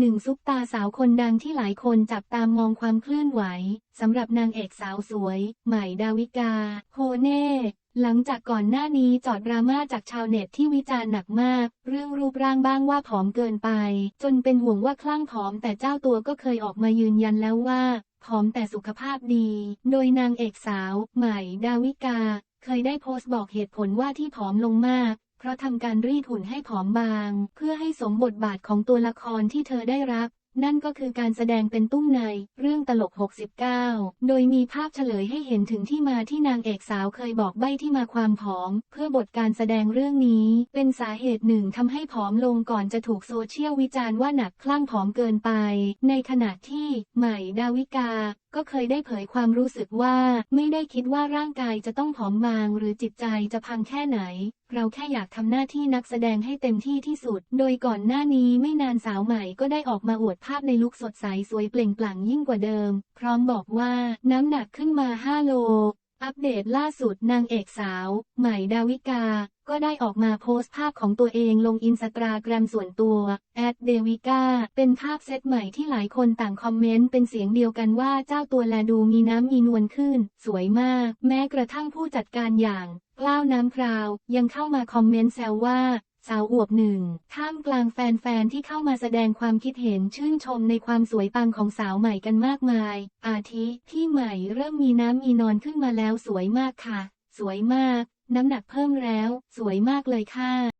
หนึ่งซุปตาสาวคนดังที่หลายคนจับตามมองความเคลื่อนไหวสำหรับนางเอกสาวสวย ใหม่ดาวิกา โฮเน่ หลังจากก่อนหน้านี้จอดดราม่าจากชาวเน็ตที่วิจารณ์หนักมาก เรื่องรูปร่างบ้างว่าผอมเกินไป จนเป็นห่วงว่าคลั่งผอมแต่เจ้าตัวก็เคยออกมายืนยันแล้วว่าผอมแต่สุขภาพดี โดยนางเอกสาว ใหม่ดาวิกา เคยได้โพสต์บอกเหตุผลว่าที่ผอมลงมาก เพราะทำการรีดหุ่นให้ผอมบาง เพื่อให้สมบทบาทของตัวละครที่เธอได้รับ นั่นก็คือการแสดงเป็นตุ้มในเรื่องตลก 69 โดยมีภาพเฉลยให้เห็นถึงที่มาที่นางเอกสาวเคยบอกใบ้ที่มาความผอม เพื่อบทการแสดงเรื่องนี้ เป็นสาเหตุหนึ่งทำให้ผอมลงก่อนจะถูกโซเชียลวิจารณ์ว่าหนักคลั่งผอมเกินไป ในขณะที่ใหม่ดาวิกาก็เคยได้เผยความรู้สึกว่า ไม่ได้คิดว่าร่างกายจะต้องผอมบาง หรือจิตใจจะพังแค่ไหน เราแค่อยากทำหน้าที่นักแสดงให้เต็มที่ที่สุด โดยก่อนหน้านี้ไม่นานสาวใหม่ก็ได้ออกมาอวดภาพในลุคสดใสสวยเปล่งปลั่งยิ่งกว่าเดิม พร้อมบอกว่าน้ำหนักขึ้นมา 5 โล อัปเดตล่าสุดนางเอกสาว ใหม่ดาวิกา ก็ได้ออกมาโพสต์ภาพของตัวเองลงอินสตาแกรมส่วนตัวแอดเดวิก้าเป็นภาพเซตใหม่ที่หลายคนต่างคอมเมนต์เป็นเสียงเดียวกันว่าเจ้าตัวแลดูมีน้ำมีนวลขึ้น สวยมาก แม้กระทั่งผู้จัดการอย่างกล้าวน้ำพราว ยังเข้ามาคอมเมนต์แซวว่าสาวอวบหนึ่ง ท่ามกลางแฟนๆ ที่เข้ามาแสดงความคิดเห็นชื่นชมในความสวยปังของสาวใหม่กันมากมาย อาทิ ที่ใหม่เริ่มมีน้ำมีนอนขึ้นมาแล้วสวยมากค่ะ สวยมาก น้ำหนักเพิ่มแล้ว สวยมากเลยค่ะ